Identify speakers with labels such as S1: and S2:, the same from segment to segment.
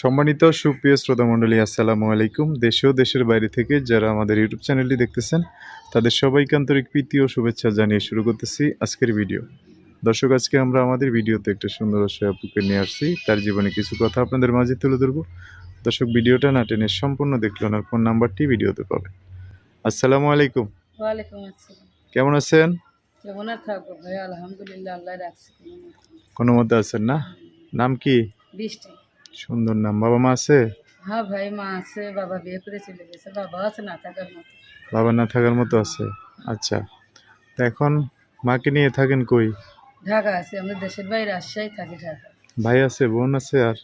S1: সম্মানিত সুপ্রিয় শ্রোতা মণ্ডলী আসসালামু আলাইকুম। দেশ ও দেশের বাইরে থেকে যারা আমাদের ইউটিউব চ্যানেলটি দেখতেছেন তাদের সবাইকে আন্তরিক প্রীতি ও শুভেচ্ছা জানিয়ে শুরু করতেছি আজকের ভিডিও। দর্শক আজকে আমরা আমাদের ভিডিওতে একটা সুন্দর আপুকে নিয়ে আসছি। তার জীবনে কিছু কথা আপনাদের মাঝে তুলে ধরবো। দর্শক ভিডিওটা না টেনে সম্পূর্ণ দেখলে ওনার ফোন নাম্বারটি ভিডিওতে পাবে আসসালামু আলাইকুম। কেমন আছেন?
S2: কেমন থাকব? ভাই আলহামদুলিল্লাহ আল্লাহ রাখছি।
S1: কোনো মধ্যে আছেন না? নাম কি?
S2: বৃষ্টি।
S1: সুন্দর নাম। বাবা মা আছে?
S2: হ্যাঁ ভাই মা আছে বাবা বিয়ে করে চলে গেছে বাবা আছে না থাকার মতো।
S1: বাবা না থাকার মতো আছে? আচ্ছা। তো এখন মাকে নিয়ে থাকেন কই?
S2: ঢাকা আছে আমাদের দেশের বাইরে রাজশাহী থাকি ঢাকা।
S1: ভাই আছে বোন আছে আর?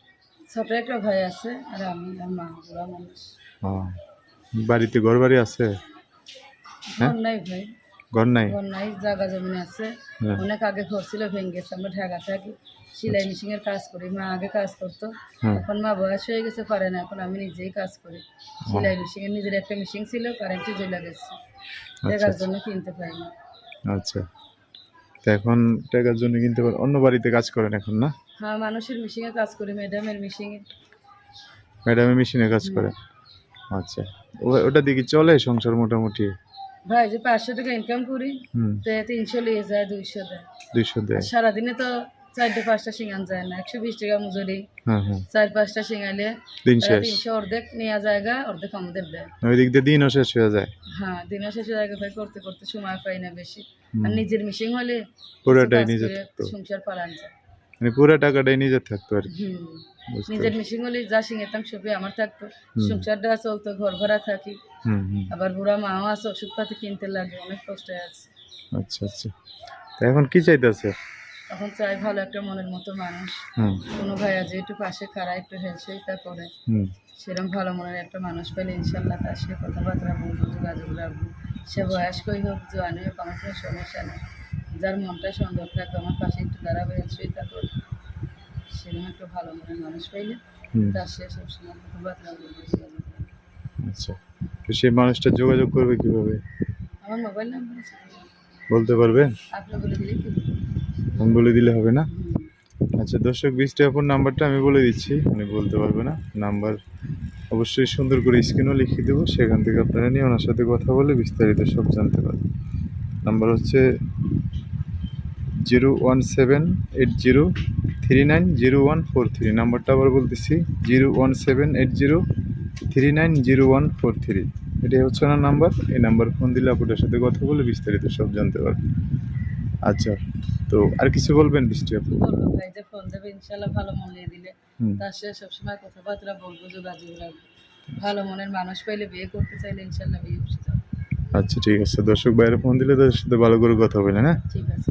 S2: ছোট একটা ভাই আছে আর আমি আর মা বুড়া মানুষ।
S1: ও, বাড়িতে ঘর বাড়ি আছে? হ্যাঁ?
S2: ঘর নাই ভাই।
S1: ঘর নাই?
S2: ঘর নাই জায়গা জমিন আছে।
S1: হ্যাঁ।
S2: অনেক আগে ঘর ছিল ভেঙে গেছে। আমরা ঢাকা থাকি সেলাই মেশিন এর কাজ করি। মা আগে কাজ করতো।
S1: হ্যাঁ।
S2: এখন মা বয়স হয়ে গেছে পারে না। এখন আমি নিজেই কাজ করি। সেলাই মেশিন নিজের একটা মেশিন ছিল কারেন্টে জ্বলে গেছে। টাকার জন্য কিনতে পারি না।
S1: আচ্ছা। তো এখন টাকার জন্য কিনতে পারেন অন্য বাড়িতে কাজ করেন এখন না?
S2: হ্যাঁ মানুষের মেশিনে কাজ করি ম্যাডামের মেশিনে।
S1: ম্যাডামে মেশিনে কাজ করেন আচ্ছা। ওটা দিয়ে কি চলে সংসার মোটামুটি?
S2: ভাই যে পাঁচশো টাকা ইনকাম করি তিনশো লিয়ে যায় দুইশো দেয়।
S1: দুইশো দেয়।
S2: সারাদিনে তো চারটে পাঁচটা সিঙ্গান যায় না একশো বিশ টাকা মজুরি।
S1: হ্যাঁ হ্যাঁ।
S2: চার পাঁচটা সিঙ্গালে তিনশো অর্ধেক নেওয়া জায়গা অর্ধেক আমাদের দেয়।
S1: ওই দিক দিয়ে দিনও শেষ হয়ে যায়।
S2: হ্যাঁ দিনের শেষে জায়গা ভাই করতে করতে সময় পাই না বেশি। আর নিজের মিশিং হলে
S1: পুরোটাই নিজের
S2: সংসার পালান যায়।
S1: মানে পুরো টাকাটাই নিজের থাকতো আর কি।
S2: নিজের মেশিন হলে যা শিঙেতাম সবই আমার থাকতো। সংসারটা চলতো ঘর ভাড়া থাকি আবার বুড়া মাও আছে ওষুধপাতি কিনতে লাগে অনেক কষ্ট আছে।
S1: আচ্ছা আচ্ছা। তো এখন কি চাইতেছে?
S2: এখন চাই ভালো একটা মনের মতো মানুষ। কোনো ভাইয়া যে একটু পাশে খাড়া একটু হেলসইতা করে।
S1: হুম।
S2: সেরকম ভালো মনের একটা মানুষ পেলে ইনশাল্লাহ তার সে কথাবার্তা বলব যোগাযোগ রাখব। সে বয়স্কই হোক জোয়ানি হোক আমার কোনো সমস্যা নেই। যার মনটা সুন্দর থাকবে আমার পাশে একটু দাঁড়াবে হেলসইতা করে। সেরকম একটা ভালো মনের মানুষ পাইলে তার সে সবসময় কথাবার্তা বলব যোগাযোগ রাখব।
S1: আচ্ছা। তো সেই মানুষটা যোগাযোগ করবে কীভাবে?
S2: আমার মোবাইল নাম্বার আছে।
S1: বলতে পারবেন?
S2: আপনি বলে দিলে কি বলব?
S1: বলে দিলে হবে না? আচ্ছা দর্শক বিশ নাম্বারটা আমি বলে দিচ্ছি। উনি বলতে পারবে না। নাম্বার অবশ্যই সুন্দর করে স্ক্রিনও লিখিয়ে দেবো। সেখান থেকে আপনারা নিয়ে ওনার সাথে কথা বলে বিস্তারিত সব জানতে পারবেন। নাম্বার হচ্ছে zero one seven eight zero three nine zero one four three নাম্বারটা আবার বলতেছি zero one seven eight zero three nine zero one four three. এটাই হচ্ছে ওনার নাম্বার এই নাম্বার ফোন দিলে আপনার সাথে কথা বলে বিস্তারিত সব জানতে পারবেন আচ্ছা তো আর কিছু বলবেন বৃষ্টি আপু?
S2: ভাই যে ফোন দেবে ভালো মন নিয়ে দিলে। তার সবসময় কথাবার্তা বলব যোগাযোগ রাখব। ভালো মনের মানুষ পাইলে বিয়ে করতে চাইলে বিয়ে
S1: আচ্ছা ঠিক আছে। দর্শক বাইরে ফোন দিলে তাদের সাথে ভালো করে কথা বলে না
S2: ঠিক আছে।